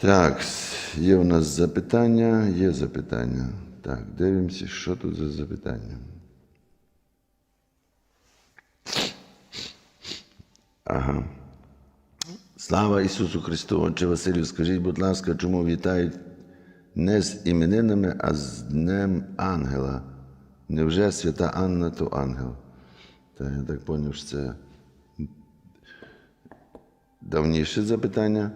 Так, є у нас запитання, є запитання. Так, дивимося, що тут за запитання. Ага. Слава Ісусу Христу! Отче Василю, скажіть, будь ласка, чому вітають не з іменинами, а з Днем Ангела? Невже свята Анна то ангел? Та я так зрозумів, що це давніше запитання,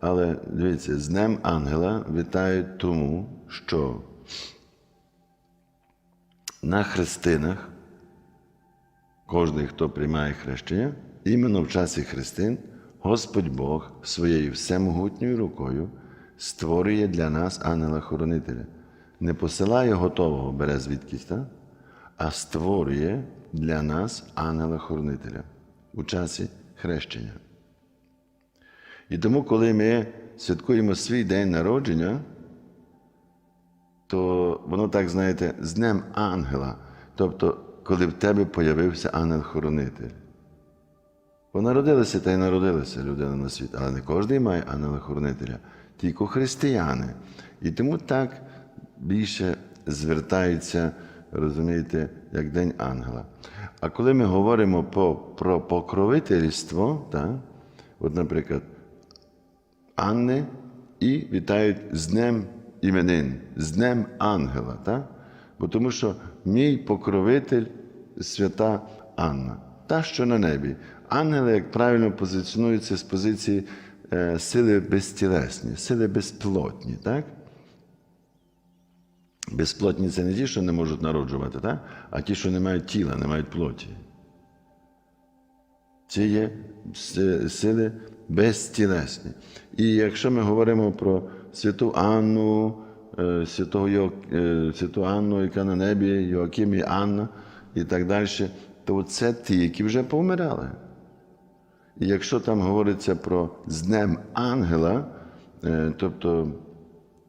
але дивіться, з Днем Ангела вітають тому, що на хрестинах кожен, хто приймає хрещення, іменно в часі хрестин, Господь Бог своєю всемогутньою рукою створює для нас ангела-хоронителя. Не посилає готового, бере звідкись, а створює для нас ангела-хоронителя у часі хрещення. І тому, коли ми святкуємо свій день народження, то воно так, знаєте, з Днем ангела. Тобто, коли в тебе появився ангел-хоронитель. Бо народилася та й народилася людина на світ, але не кожен має ангела-хоронителя, тільки християни. І тому так більше звертаються, розумієте, як День ангела. А коли ми говоримо по, про покровительство, так, от, наприклад, Анни і вітають з Днем іменин, з Днем Ангела. Так? Бо тому що мій покровитель свята Анна, та, що на небі. Ангели, як правильно позиціонуються з позиції е, сили безтілесні, сили безплотні. Так? Безплотні це не ті, що не можуть народжувати, так? а ті, що не мають тіла, не мають плоті. Це є сили безтілесні. І якщо ми говоримо про святу Анну, е, святого Йо- е, святу Анну, яка на небі, Йоаким і Анна і так далі, то це ті, які вже повмирали. І якщо там говориться про з Днем Ангела, е, тобто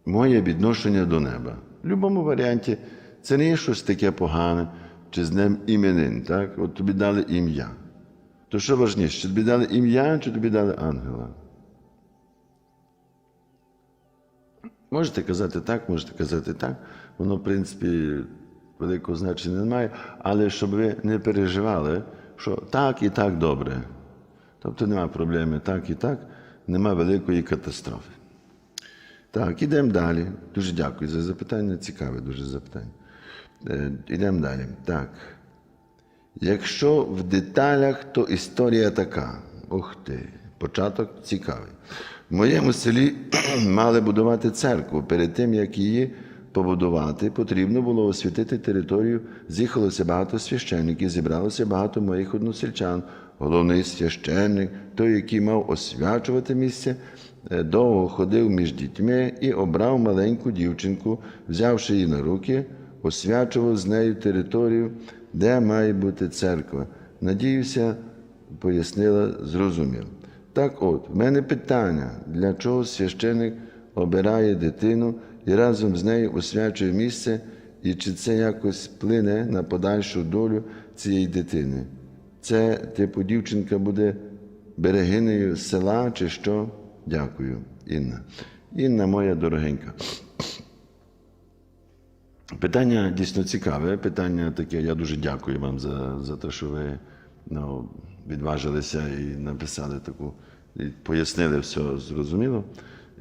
моє відношення до неба. В будь-якому варіанті це не є щось таке погане, чи з Днем іменин. Так? От тобі дали ім'я. То що важніше, чи тобі дали ім'я, чи тобі дали ангела? Можете казати так, можете казати так. Воно, в принципі, великого значення не має, але щоб ви не переживали, що так і так добре. Тобто немає проблеми так і так, нема великої катастрофи. Так, ідемо далі. Дуже дякую за запитання. Цікаве дуже запитання. Е, Ідемо далі. Так. Якщо в деталях, то історія така. Ух ти, початок цікавий. В моєму селі мали будувати церкву. Перед тим, як її побудувати, потрібно було освятити територію. З'їхалося багато священників, зібралося багато моїх односельчан. Головний священник, той, який мав освячувати місце, е, довго ходив між дітьми і обрав маленьку дівчинку, взявши її на руки, освячував з нею територію, де має бути церква. Надіюся, пояснила, зрозумів. Так от, в мене питання, для чого священик обирає дитину і разом з нею освячує місце, і чи це якось вплине на подальшу долю цієї дитини? Це, типу, дівчинка буде берегинею села чи що? Дякую, Інна. Інна моя дорогенька. Питання дійсно цікаве. Питання таке, я дуже дякую вам за, за те, що ви ну, відважилися і написали таку, і пояснили все зрозуміло.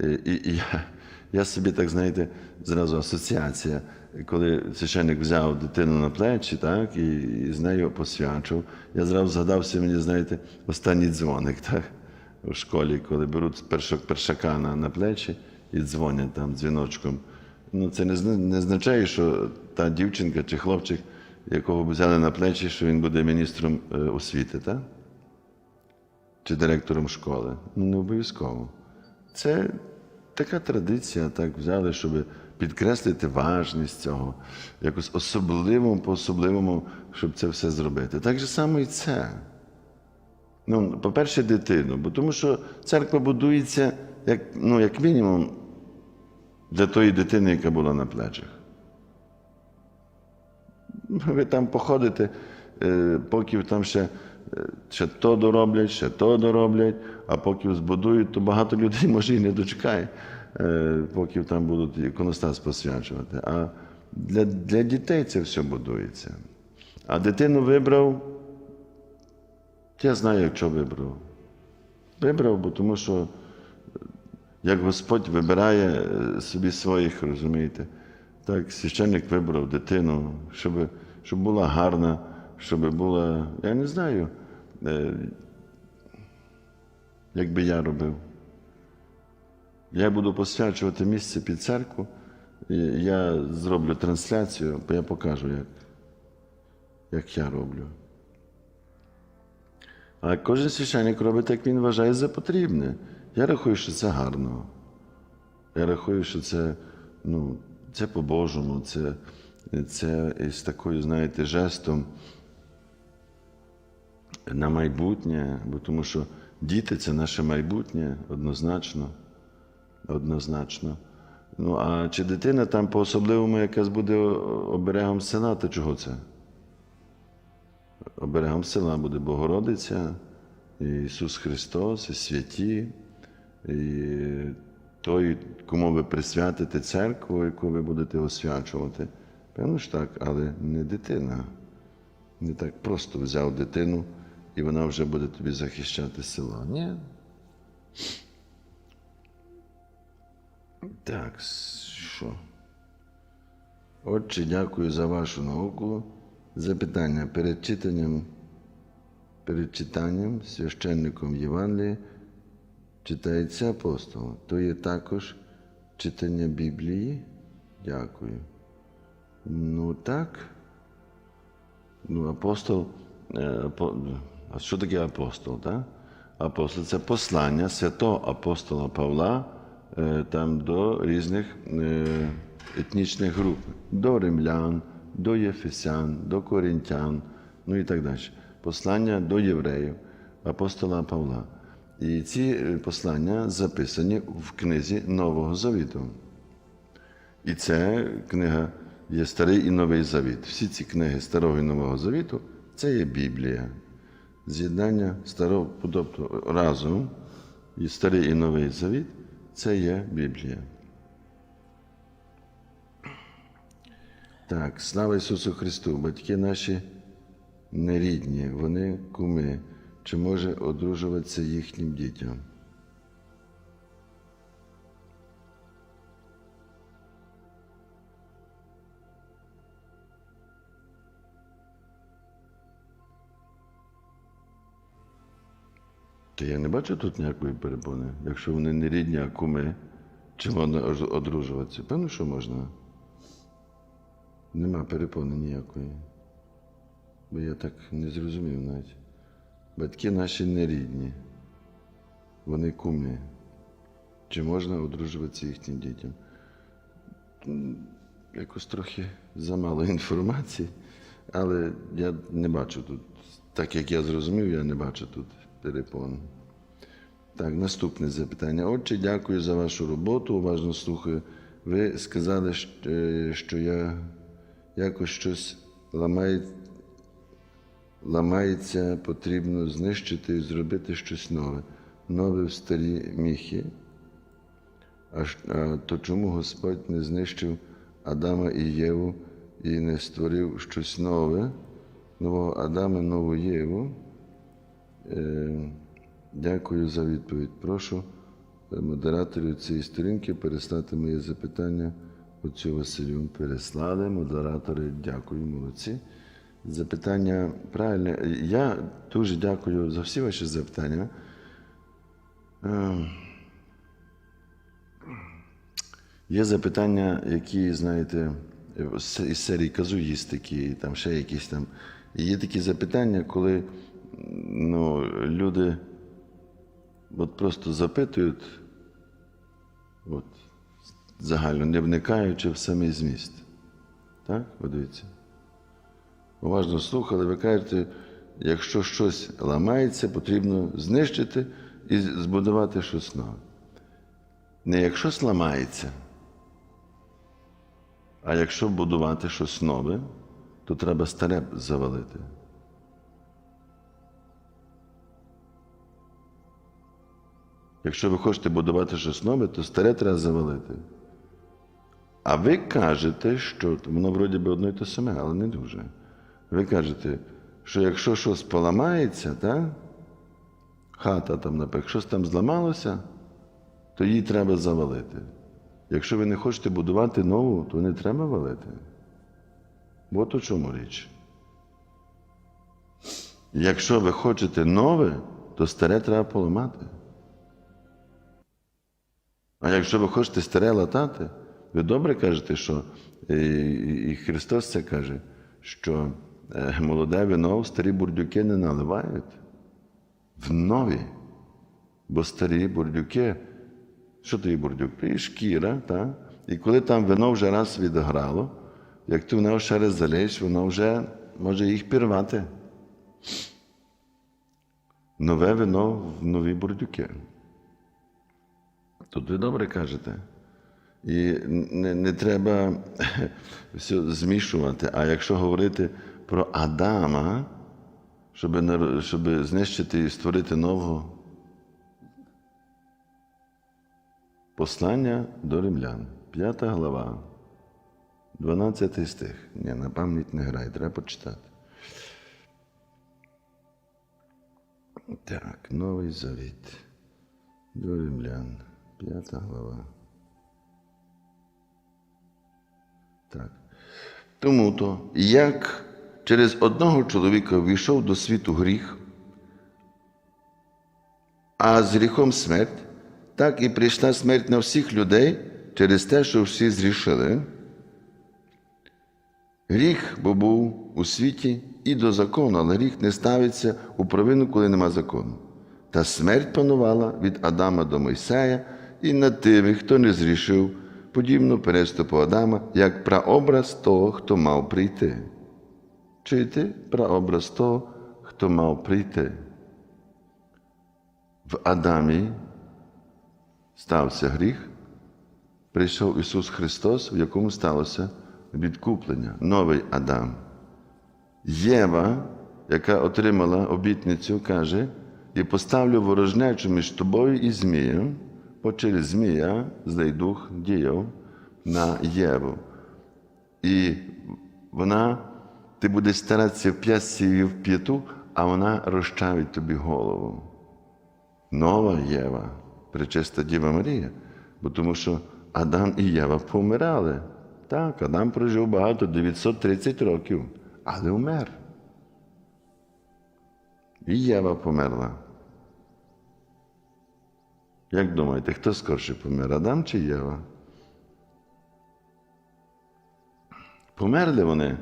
І, і, і я, я собі, так знаєте, зразу асоціація, коли священник взяв дитину на плечі, так, і, і з нею посвячував, я зразу згадався мені, знаєте, останній дзвоник, так, у школі, коли беруть першак, першака на, на плечі і дзвонять там дзвіночком. Ну, це не, не означає, що та дівчинка чи хлопчик, якого б взяли на плечі, що він буде міністром е, освіти, так? Чи директором школи. Ну, не обов'язково. Це така традиція, так взяли, щоб підкреслити важність цього, якось особливому, по-особливому, щоб це все зробити. Так же само і це. Ну, по-перше, дитину, бо тому що церква будується як, ну, як мінімум для тої дитини, яка була на плечах. Ви там походите, поки там ще, ще то дороблять, ще то дороблять, а поки збудують, то багато людей може і не дочекає. поки там будуть іконостас посвячувати. А для, для дітей це все будується. А дитину вибрав, я знаю, як вибрав. Вибрав, бо тому що як Господь вибирає собі своїх, розумієте, так священник вибрав дитину, щоб, щоб була гарна, щоб була, я не знаю, е, як би я робив. Я буду посвячувати місце під церкву, я зроблю трансляцію, я покажу, як, як я роблю. А кожен священник робить, як він вважає за потрібне. Я рахую, що це гарно. Я рахую, що це, ну, це по-божому, це, це із такою, знаєте, жестом на майбутнє, бо тому що діти це наше майбутнє однозначно. Однозначно. Ну, а чи дитина там по-особливому якась буде оберегом села, то чого це? Оберегом села буде Богородиця, Ісус Христос, і святі, і той, кому ви присвятите церкву, яку ви будете освячувати. Певно ж так, але не дитина. Не так просто взяв дитину, і вона вже буде тобі захищати село. Ні. Так, що? Отче, дякую за вашу науку. Запитання перед читанням, перед читанням священником Євангелії читається апостол. То є також читання Біблії. Дякую. Ну так. Ну, апостол. е, А що таке апостол? Так? Апостол це послання святого апостола Павла е, там до різних е, етнічних груп, до римлян, до єфесян, до коринтян, ну і так далі. Послання до євреїв, апостола Павла. І ці послання записані в книзі Нового Завіту. І ця книга є Старий і Новий Завіт. Всі ці книги Старого і Нового Завіту це є Біблія. З'єднання старого, тобто разом і Старий і Новий Завіт це є Біблія. Так, слава Ісусу Христу! Батьки наші нерідні, вони куми. Чи може одружуватися їхнім дітям? Та я не бачу тут ніякої перепони. Якщо вони не рідні, а куми, чи можна одружуватися? Певно, що можна. Нема перепони ніякої. Бо я так не зрозумів навіть. Батьки наші не рідні. Вони куми. Чи можна одружуватися їхнім дітям? Якось трохи замало інформації, але я не бачу тут. Так як я зрозумів, я не бачу тут перепон. Так, наступне запитання. Отче, дякую за вашу роботу. Уважно слухаю. Ви сказали, е, що я якось щось ламає, ламається, потрібно знищити і зробити щось нове. Нове в старі міхи. А, а то чому Господь не знищив Адама і Єву і не створив щось нове, нового Адама, нову Єву? Е, дякую за відповідь. Прошу е, модераторів цієї сторінки переслати моє запитання отцю Василю. Переслали модератори, дякую, молодці. Запитання правильне. Я дуже дякую за всі ваші запитання. Е, Є запитання, які, знаєте, із серії казуїстики, там ще якісь там. Є такі запитання, коли ну, люди от просто запитують, от, загально, не вникаючи в самий зміст. Так? От дивіться. Уважно слухали, ви кажете, якщо щось ламається, потрібно знищити і збудувати щось нове. Не якщо зламається, а якщо будувати щось нове, то треба старе завалити. Якщо ви хочете будувати щось нове, то старе треба завалити. А ви кажете, що воно вроді би одно й те саме, але не дуже. Ви кажете, що якщо щось поламається, так? хата там, наприклад, щось там зламалося, то її треба завалити. Якщо ви не хочете будувати нову, то не треба валити. От у чому річ. Якщо ви хочете нове, то старе треба поламати. А якщо ви хочете старе латати, ви добре кажете, що е, і Христос це каже, що е, молоде вино в старі бурдюки не наливають в нові. Бо старі бурдюки, що то є бурдюк? І шкіра, так? і коли там вино вже раз відграло, як ти в нього ще раз залієш, воно вже може їх пірвати. Нове вино в нові бурдюки. Тут ви добре кажете. І не, не треба все змішувати. А якщо говорити про Адама, щоб, щоб знищити і створити нового послання до римлян, 5 глава, 12 стих. Ні, на пам'ять не грай, треба почитати. Так, Новий Завіт. До римлян, 5 глава. Так. Тому то, як через одного чоловіка війшов до світу гріх, а з гріхом смерть, так і прийшла смерть на всіх людей через те, що всі зрішили. Гріх бо був у світі і до закону, але гріх не ставиться у провину, коли нема закону. Та смерть панувала від Адама до Мойсея і над тими, хто не зрішив, подібно переступу Адама, як прообраз того, хто мав прийти. Чуєте? Прообраз того, хто мав прийти. В Адамі стався гріх, прийшов Ісус Христос, в якому сталося відкуплення, новий Адам. Єва, яка отримала обітницю, каже, і поставлю ворожнечу між тобою і Змієм, бо через Змія злий дух діяв на Єву. І вона, ти будеш старатися в п'ятці і в п'яту, а вона розчавить тобі голову. Нова Єва, пречиста Діва Марія, бо тому що Адам і Єва помирали. Так, Адам прожив багато 930 років, але умер. І Єва померла. Як думаєте, хто скорше помер, Адам чи Єва? Померли вони.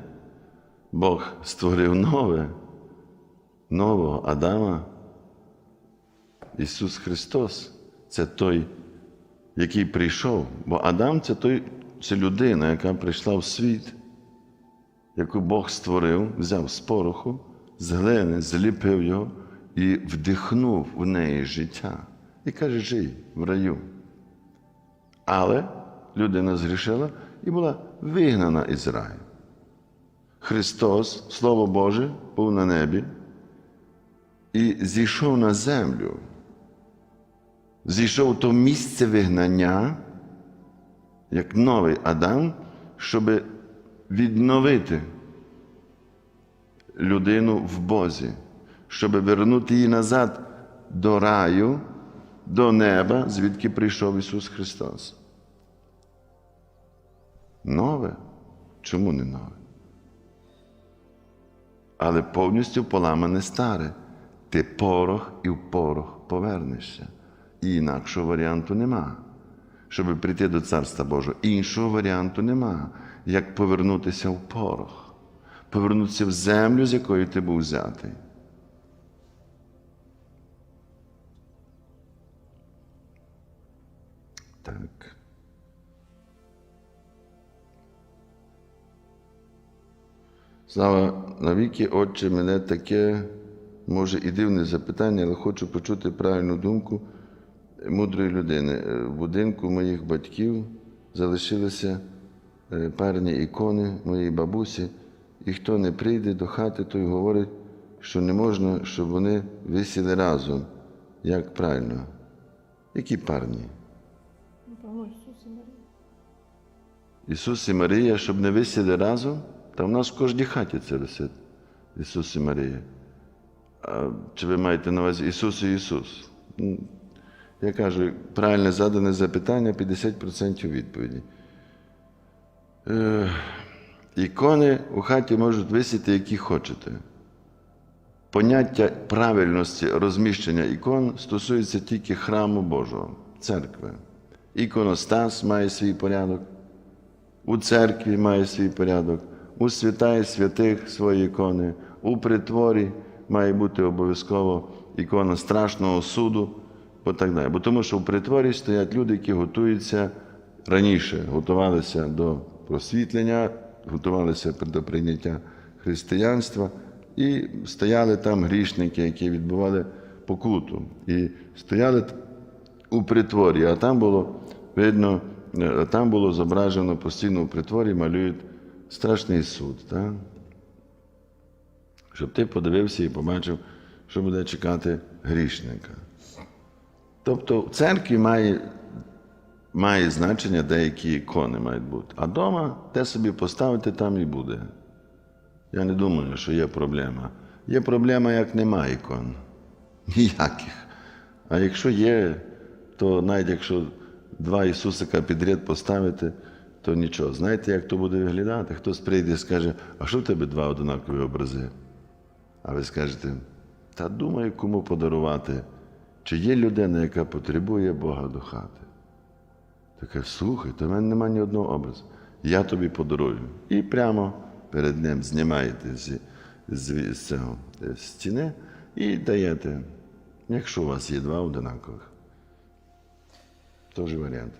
Бог створив нове, нового Адама. Ісус Христос це той, який прийшов. Бо Адам це той, це людина, яка прийшла в світ, яку Бог створив, взяв з пороху, з глини, зліпив його і вдихнув у неї життя. І каже, жий в раю. Але людина згрішила і була вигнана із раю. Христос, Слово Боже, був на небі і зійшов на землю. Зійшов в то місце вигнання, як новий Адам, щоб відновити людину в Бозі, щоб вернути її назад до раю, до неба, звідки прийшов Ісус Христос. Нове? Чому не нове? Але повністю поламане старе. Ти порох і в порох повернешся. І інакшого варіанту нема. Щоб прийти до Царства Божого, іншого варіанту нема, як повернутися в порох, повернутися в землю, з якої ти був взятий. Слава навіки, Отче, мене таке, може, і дивне запитання, але хочу почути правильну думку мудрої людини. Е, В будинку моїх батьків залишилися е, парні ікони моєї бабусі, і хто не прийде до хати, той говорить, що не можна, щоб вони висіли разом. Як правильно? Які парні? Ісус і Марія, щоб не висіли разом, та в нас в кожній хаті це висить. Ісус і Марія. А чи ви маєте на увазі Ісус і Ісус? Я кажу, правильне задане запитання 50% відповіді. Е, ікони у хаті можуть висіти, які хочете. Поняття правильності розміщення ікон стосується тільки храму Божого, церкви. Іконостас має свій порядок, у церкві має свій порядок, у святає святих свої ікони, у притворі має бути обов'язково ікона страшного суду, бо так далі. Бо тому що в притворі стоять люди, які готуються раніше, готувалися до просвітлення, готувалися до прийняття християнства, і стояли там грішники, які відбували покуту. І стояли у притворі, а там було видно, е, там було зображено постійно у притворі, малюють страшний суд. Так? Щоб ти подивився і побачив, що буде чекати грішника. Тобто в церкві має, має значення деякі ікони мають бути. А вдома те собі поставити там і буде. Я не думаю, що є проблема. Є проблема, як немає ікон. Ніяких. А якщо є, то навіть якщо два Ісусика підряд поставити, то нічого. Знаєте, як то буде виглядати? Хтось прийде і скаже, а що в тебе два однакові образи? А ви скажете, та думаю, кому подарувати. Чи є людина, яка потребує Бога до хати? Таке, слухай, то в мене немає ні одного образу. Я тобі подарую. І прямо перед ним знімаєте з, з, з цього е, стіни і даєте, якщо у вас є два одинакових. Теж варіант.